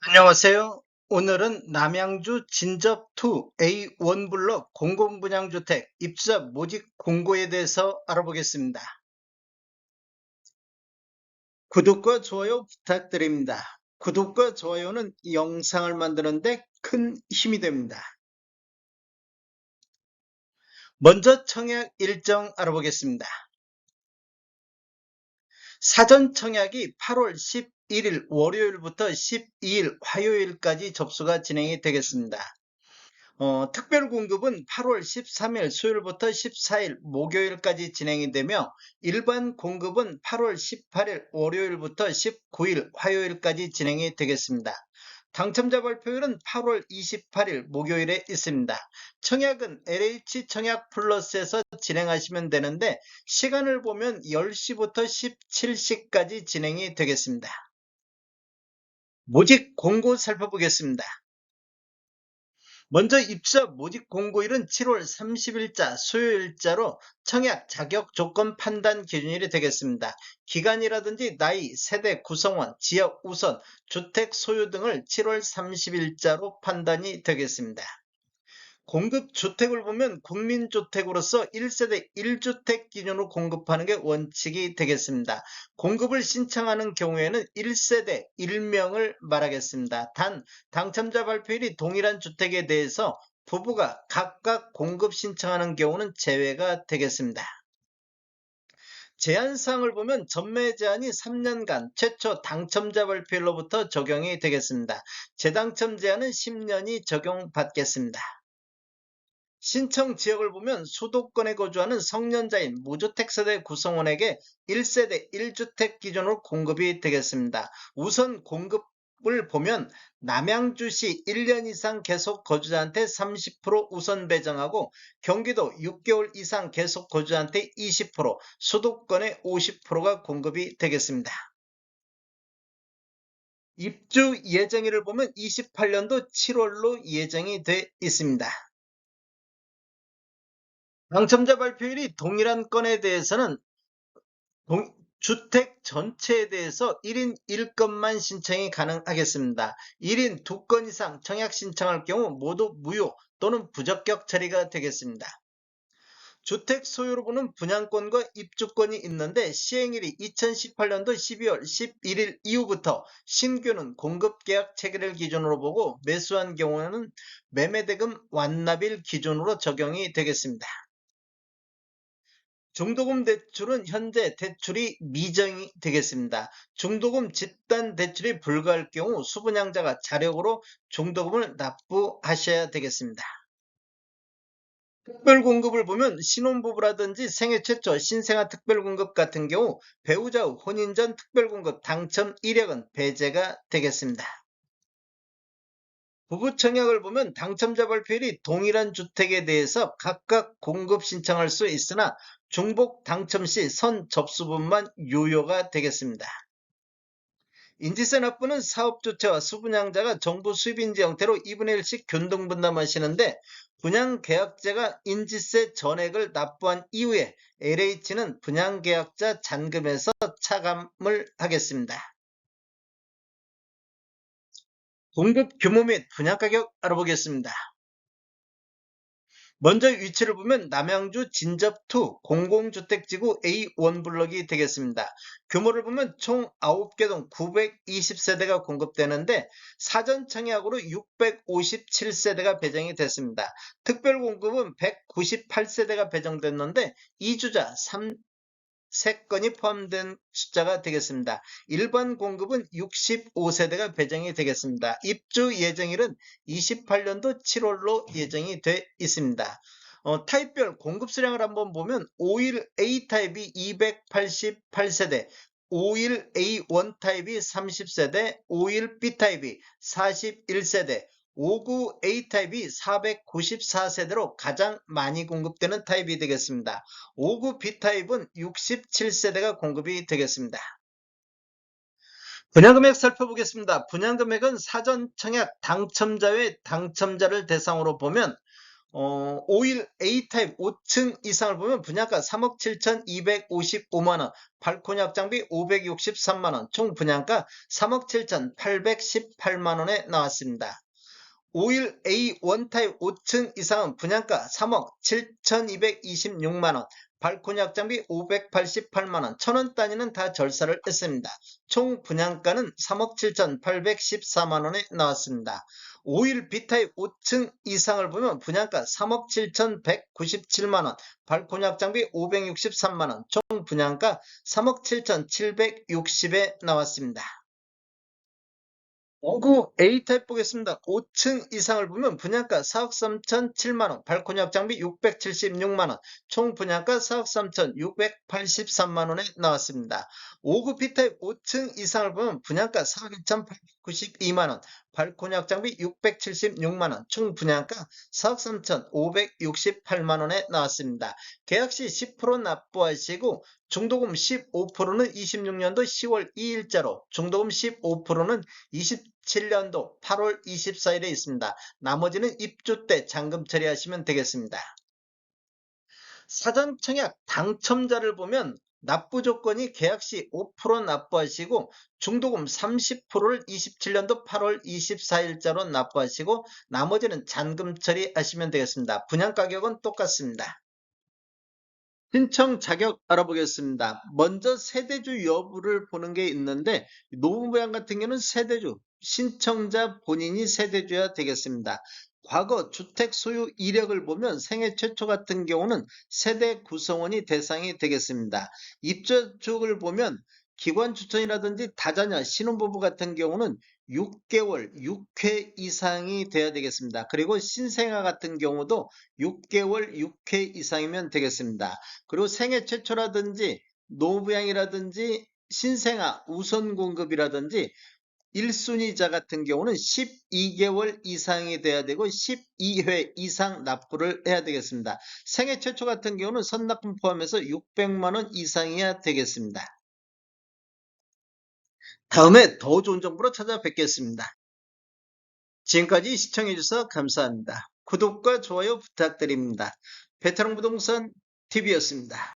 안녕하세요. 오늘은 남양주 진접2 A1 블록 공공분양주택 입주자 모집 공고에 대해서 알아보겠습니다. 구독과 좋아요 부탁드립니다. 구독과 좋아요는 영상을 만드는데 큰 힘이 됩니다. 먼저 청약 일정 알아보겠습니다. 사전 청약이 8월 11일 월요일부터 12일 화요일까지 접수가 진행이 되겠습니다. 어, 특별 공급은 8월 13일 수요일부터 14일 목요일까지 진행이 되며 일반 공급은 8월 18일 월요일부터 19일 화요일까지 진행이 되겠습니다. 당첨자 발표일은 8월 28일 목요일에 있습니다. 청약은 LH 청약 플러스에서 진행하시면 되는데 시간을 보면 10시부터 17시까지 진행이 되겠습니다. 모집 공고 살펴보겠습니다. 먼저 입사 모집 공고일은 7월 30일자 수요일자로 청약 자격 조건 판단 기준일이 되겠습니다. 기간이라든지 나이, 세대, 구성원, 지역 우선, 주택 소유 등을 7월 30일자로 판단이 되겠습니다. 공급 주택을 보면 국민주택으로서 1세대 1주택 기준으로 공급하는 게 원칙이 되겠습니다. 공급을 신청하는 경우에는 1세대 1명을 말하겠습니다. 단 당첨자 발표일이 동일한 주택에 대해서 부부가 각각 공급 신청하는 경우는 제외가 되겠습니다. 제한사항을 보면 전매 제한이 3년간 최초 당첨자 발표일로부터 적용이 되겠습니다. 재당첨 제한은 10년이 적용받겠습니다. 신청 지역을 보면 수도권에 거주하는 성년자인 무주택 세대 구성원에게 1세대 1주택 기준으로 공급이 되겠습니다. 우선 공급 을 보면 남양주시 1년 이상 계속 거주자한테 30% 우선 배정하고 경기도 6개월 이상 계속 거주자한테 20%, 수도권에 50%가 공급이 되겠습니다. 입주 예정일을 보면 28년도 7월로 예정이 돼 있습니다. 당첨자 발표일이 동일한 건에 대해서는 동- 주택 전체에 대해서 1인 1건만 신청이 가능하겠습니다. 1인 2건 이상 청약 신청할 경우 모두 무효 또는 부적격 처리가 되겠습니다. 주택 소유로 보는 분양권과 입주권이 있는데 시행일이 2018년도 12월 11일 이후부터 신규는 공급계약 체계를 기준으로 보고 매수한 경우에는 매매대금 완납일 기준으로 적용이 되겠습니다. 중도금 대출은 현재 대출이 미정이 되겠습니다. 중도금 집단 대출이 불가할 경우 수분양자가 자력으로 중도금을 납부하셔야 되겠습니다. 특별공급을 보면 신혼부부라든지 생애 최초 신생아 특별공급 같은 경우 배우자 후 혼인 전 특별공급 당첨 이력은 배제가 되겠습니다. 부부 청약을 보면 당첨자 발표일이 동일한 주택에 대해서 각각 공급 신청할 수 있으나 중복 당첨 시 선 접수분만 유효가 되겠습니다. 인지세 납부는 사업주체와 수분양자가 정부 수입인지 형태로 2분의 1씩 균등 분담하시는데 분양계약자가 인지세 전액을 납부한 이후에 LH는 분양계약자 잔금에서 차감을 하겠습니다. 공급 규모 및 분양가격 알아보겠습니다. 먼저 위치를 보면 남양주 진접2 공공주택지구 A1 블럭이 되겠습니다. 규모를 보면 총 9개 동 920세대가 공급되는데 사전 청약으로 657세대가 배정이 됐습니다. 특별 공급은 198세대가 배정됐는데 이주자 3 3건이 포함된 숫자가 되겠습니다. 일반 공급은 65세대가 배정이 되겠습니다. 입주 예정일은 28년도 7월로 예정이 돼 있습니다. 어, 타입별 공급 수량을 한번 보면 51 A 타입이 288세대, 51 A1 타입이 30세대, 51 B 타입이 41세대, 59 A 타입이 494세대로 가장 많이 공급되는 타입이 되겠습니다. 59 B 타입은 67세대가 공급이 되겠습니다. 분양금액 살펴보겠습니다. 분양금액은 사전 청약 당첨자의 당첨자를 대상으로 보면 어, 5일 A타입 5층 이상을 보면 분양가 3억 7,255만원, 발코니 확장비 563만원, 총 분양가 3억 7,818만원에 나왔습니다. 5일 A1 타입 5층 이상은 분양가 3억 7,226만원, 발코니 확장비 588만원, 천원 단위는 다 절사를 했습니다. 총 분양가는 3억 7,814만원에 나왔습니다. 5일 B타입 5층 이상을 보면 분양가 3억 7,197만원, 발코니 확장비 563만원, 총 분양가 3억 7,760에 나왔습니다. 5구 A타입 보겠습니다. 5층 이상을 보면 분양가 4억 3천 7만원, 발코니 확장비 676만원, 총 분양가 4억 3천 683만원에 나왔습니다. 5구 B타입 5층 이상을 보면 분양가 4억 1천 892만원, 발코니 확장비 676만원, 총 분양가 4억 3천 568만원에 나왔습니다. 계약 시 10% 납부하시고 중도금 15%는 26년도 10월 2일자로 중도금 15%는 27년도 8월 24일에 있습니다. 나머지는 입주 때 잔금 처리하시면 되겠습니다. 사전 청약 당첨자를 보면 납부 조건이 계약 시 5% 납부하시고 중도금 30%를 27년도 8월 24일자로 납부하시고 나머지는 잔금 처리하시면 되겠습니다. 분양 가격은 똑같습니다. 신청 자격 알아보겠습니다. 먼저 세대주 여부를 보는 게 있는데 노무부양 같은 경우는 세대주, 신청자 본인이 세대주야 되겠습니다. 과거 주택 소유 이력을 보면 생애 최초 같은 경우는 세대 구성원이 대상이 되겠습니다. 입주 쪽을 보면 기관 추천이라든지 다자녀 신혼부부 같은 경우는 6개월 6회 이상이 돼야 되겠습니다. 그리고 신생아 같은 경우도 6개월 6회 이상이면 되겠습니다. 그리고 생애 최초라든지 노부양이라든지 신생아 우선 공급이라든지 1순위자 같은 경우는 12개월 이상이 돼야 되고 12회 이상 납부를 해야 되겠습니다. 생애 최초 같은 경우는 선납금 포함해서 600만원 이상이어야 되겠습니다. 다음에 더 좋은 정보로 찾아뵙겠습니다. 지금까지 시청해주셔서 감사합니다. 구독과 좋아요 부탁드립니다. 베테랑 부동산 TV였습니다.